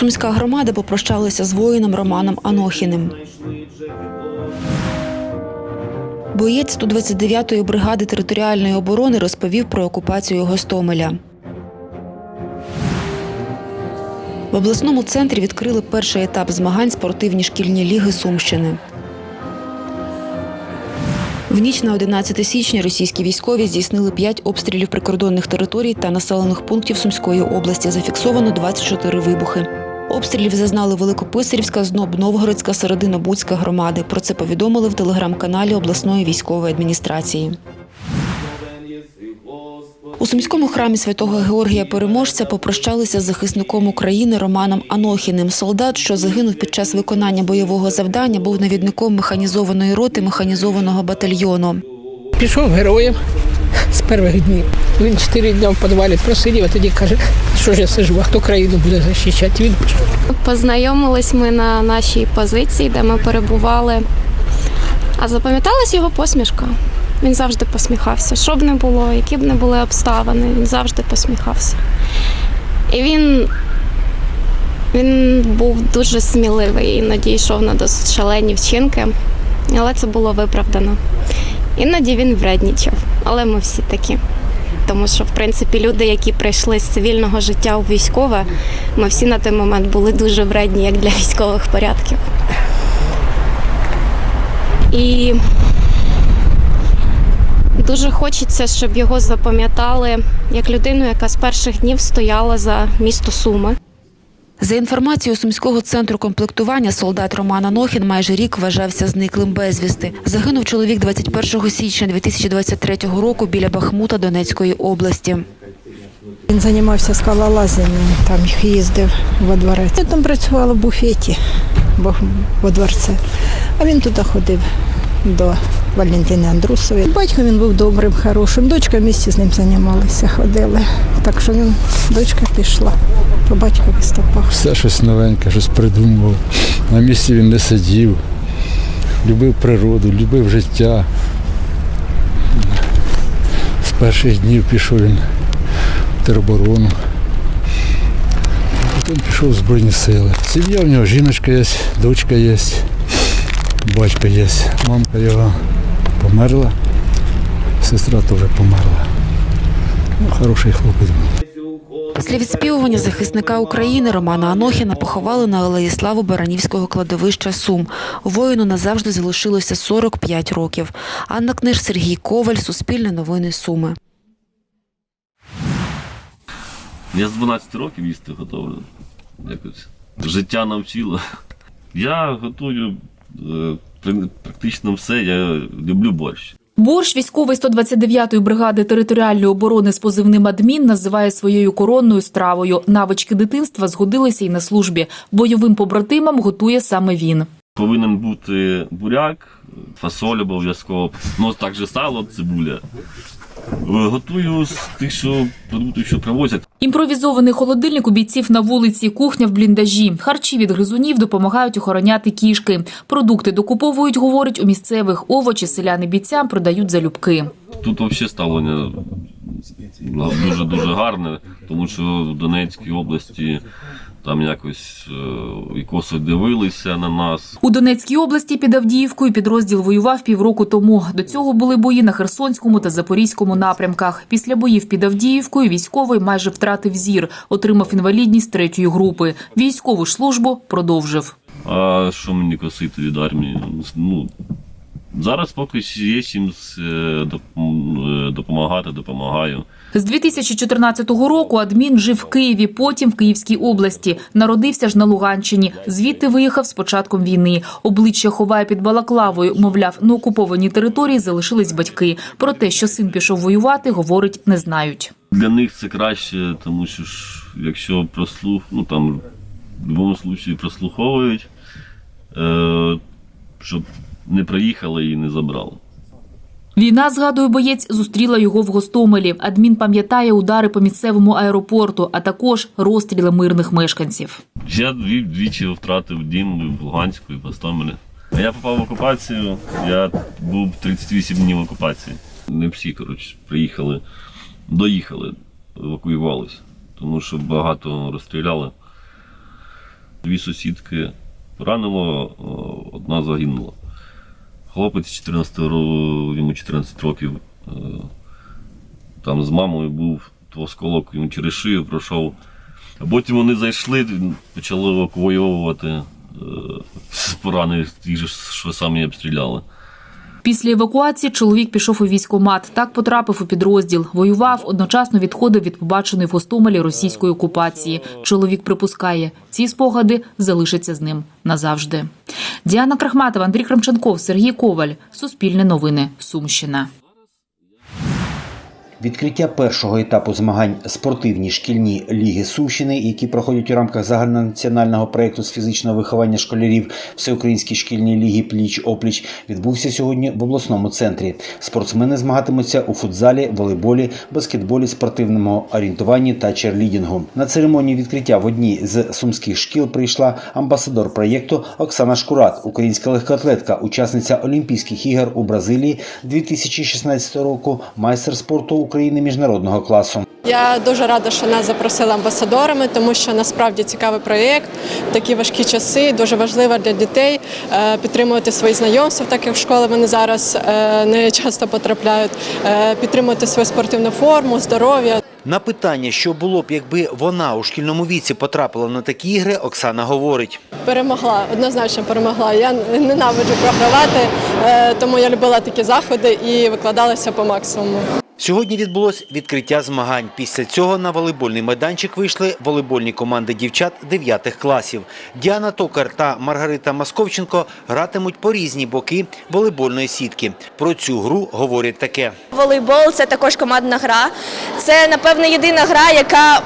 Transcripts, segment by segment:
Сумська громада попрощалася з воїном Романом Анохіним. Боєць 129-ї бригади територіальної оборони розповів про окупацію Гостомеля. В обласному центрі відкрили перший етап змагань спортивні шкільні ліги Сумщини. В ніч на 11 січня російські військові здійснили 5 обстрілів прикордонних територій та населених пунктів Сумської області. Зафіксовано 24 вибухи. Обстрілів зазнали Великописарівська, Зноб, Новгородська, Серединобудська громади. Про це повідомили в телеграм-каналі обласної військової адміністрації. У сумському храмі святого Георгія Переможця попрощалися з захисником України Романом Анохіним. Солдат, що загинув під час виконання бойового завдання, був навідником механізованої роти механізованого батальйону. Пішов героєм з перших днів. Він чотири дні в підвалі просидів, а тоді каже, що ж я сижу, а хто країну буде захищати? Він. Познайомились ми на нашій позиції, де ми перебували. А запам'яталась його посмішка. Він завжди посміхався. Що б не було, які б не були обставини, він завжди посміхався. І він, він був дуже сміливий, іноді йшов на досить шалені вчинки, але це було виправдано. Іноді він вреднічав, але ми всі такі. Тому що, в принципі, люди, які прийшли з цивільного життя у військове, ми всі на той момент були дуже вредні, як для військових порядків. І дуже хочеться, щоб його запам'ятали як людину, яка з перших днів стояла за місто Суми. За інформацією Сумського центру комплектування, солдат Роман Анохін майже рік вважався зниклим безвісти. Загинув чоловік 21 січня 2023 року біля Бахмута Донецької області. Він займався скалолазанням, там їздив во дворець. Я там працювала в буфеті во дворце. А він туди ходив до Валентини Андрусової. Батько він був добрим, хорошим. Дочка в місті з ним займалися, ходили. Так що він, дочка пішла по батькові стопах. Все щось новеньке, щось придумував. На місці він не сидів, любив природу, любив життя. З перших днів пішов він в тероборону. Потім пішов в Збройні сили. Сім'я в нього, жіночка є, дочка є, батько є. Мамка його померла, сестра теж померла. Ну, хороший хлопець був. Після відспівування захисника України Романа Анохіна поховали на алеї Славу Баранівського кладовища Сум. Воїну назавжди залишилося 45 років. Анна Книж, Сергій Коваль, Суспільне новини Суми. Я з 12 років їсти готовлю. Якось життя навчило. Я готую е, практично все. Я люблю борщ. Борщ військовий 129-ї бригади територіальної оборони з позивним адмін називає своєю коронною стравою. Навички дитинства згодилися й на службі. Бойовим побратимам готує саме він. Повинен бути буряк, фасоль обов'язково. Ну також сало, цибуля. Е, Готую з тих, що продуктів, що привозять. Імпровізований холодильник у бійців на вулиці, кухня в бліндажі. Харчі від гризунів допомагають охороняти кішки. Продукти докуповують, говорить, у місцевих овочі селяни бійцям продають залюбки. Тут взагалі ставлення дуже дуже гарне, тому що в Донецькій області там якось е, і косо дивилися на нас. У Донецькій області під Авдіївкою підрозділ воював півроку тому. До цього були бої на Херсонському та Запорізькому напрямках. Після боїв під Авдіївкою військовий майже втратив зір, отримав інвалідність третьої групи. Військову службу продовжив. А що мені косити від армії? Ну, зараз поки є чим е, е, допомагати, допомагаю. З 2014 року адмін жив в Києві, потім в Київській області. Народився ж на Луганщині. Звідти виїхав з початком війни. Обличчя ховає під балаклавою. Мовляв, на окупованій території залишились батьки. Про те, що син пішов воювати, говорить, не знають. Для них це краще, тому що ж, якщо прослух, ну там в будь-якому випадку прослуховують, е, щоб не приїхали і не забрали. Війна, згадує боєць, зустріла його в Гостомелі. Адмін пам'ятає удари по місцевому аеропорту, а також розстріли мирних мешканців. Я дві, двічі втратив дім в Луганську і в Гостомелі. А я попав в окупацію, я був 38 днів в окупації. Не всі, коротше, приїхали, доїхали, евакуювалися, тому що багато розстріляли. Дві сусідки поранило, е, одна загинула. Хлопець 14 ро- йому 14 років. е, Там з мамою був тосколок, йому через шию пройшов. А потім вони зайшли, почали евакуйовувати з поранених, ж, що самі обстріляли. Після евакуації чоловік пішов у військкомат. Так потрапив у підрозділ. Воював, одночасно відходив від побаченої в Гостомелі російської окупації. Чоловік припускає, ці спогади залишаться з ним назавжди. Діана Крахматова, Андрій Крамченков, Сергій Коваль. Суспільне новини. Сумщина. Відкриття першого етапу змагань спортивні шкільні ліги Сумщини, які проходять у рамках загальнонаціонального проєкту з фізичного виховання школярів Всеукраїнські шкільні ліги пліч опліч відбувся сьогодні в обласному центрі. Спортсмени змагатимуться у футзалі, волейболі, баскетболі, спортивному орієнтуванні та черлідінгу. На церемонію відкриття в одній з сумських шкіл прийшла амбасадор проєкту Оксана Шкурат, українська легкоатлетка, учасниця Олімпійських ігор у Бразилії 2016 року, майстер спорту України міжнародного класу. Я дуже рада, що нас запросили амбасадорами, тому що насправді цікавий проєкт. Такі важкі часи. Дуже важливо для дітей е, підтримувати свої знайомства, так як в школи вони зараз е, не часто потрапляють, е, підтримувати свою спортивну форму, здоров'я. На питання, що було б, якби вона у шкільному віці потрапила на такі ігри, Оксана говорить. Перемогла, однозначно перемогла. Я ненавиджу програвати, тому я любила такі заходи і викладалася по максимуму. Сьогодні відбулось відкриття змагань. Після цього на волейбольний майданчик вийшли волейбольні команди дівчат 9 класів. Діана Токар та Маргарита Масковченко гратимуть по різні боки волейбольної сітки. Про цю гру говорять таке. Волейбол це також командна гра. Це, напевно, єдина гра, яка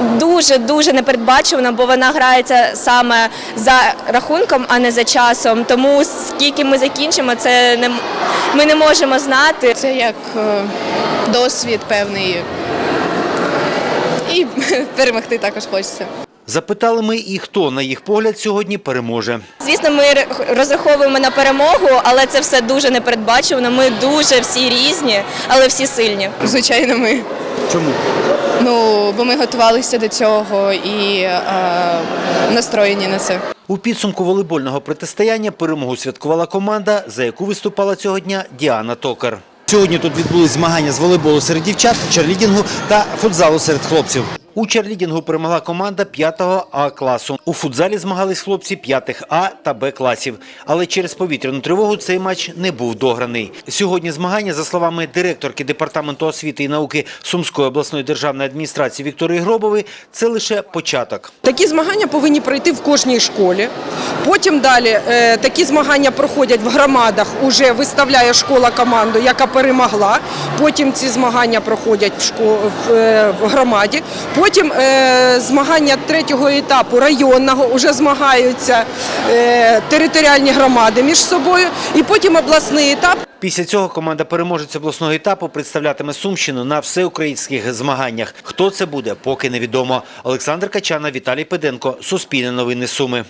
дуже дуже непередбачувана, бо вона грається саме за рахунком, а не за часом. Тому скільки ми закінчимо, це не ми не можемо знати. Це як е, досвід певний. І перемогти також хочеться. Запитали ми і хто, на їх погляд, сьогодні переможе. Звісно, ми розраховуємо на перемогу, але це все дуже непередбачувано. Ми дуже всі різні, але всі сильні. Звичайно, ми. Чому? Ну, бо ми готувалися до цього і е, настроєні на це. У підсумку волейбольного протистояння перемогу святкувала команда, за яку виступала цього дня Діана Токар. Сьогодні тут відбулись змагання з волейболу серед дівчат, черлідінгу та футзалу серед хлопців. У черлідінгу перемогла команда 5-го А класу. У футзалі змагались хлопці 5-х А та Б класів. Але через повітряну тривогу цей матч не був дограний. Сьогодні змагання, за словами директорки департаменту освіти і науки Сумської обласної державної адміністрації Вікторії Гробової, це лише початок. Такі змагання повинні пройти в кожній школі. Потім далі е, такі змагання проходять в громадах. Уже виставляє школа команду, яка перемогла. Потім ці змагання проходять в, е, в громаді. Потім е, змагання третього етапу районного вже змагаються е, територіальні громади між собою. І потім обласний етап. Після цього команда переможець обласного етапу представлятиме Сумщину на всеукраїнських змаганнях. Хто це буде, поки невідомо. Олександр Качана, Віталій Педенко, Суспільне новини Суми.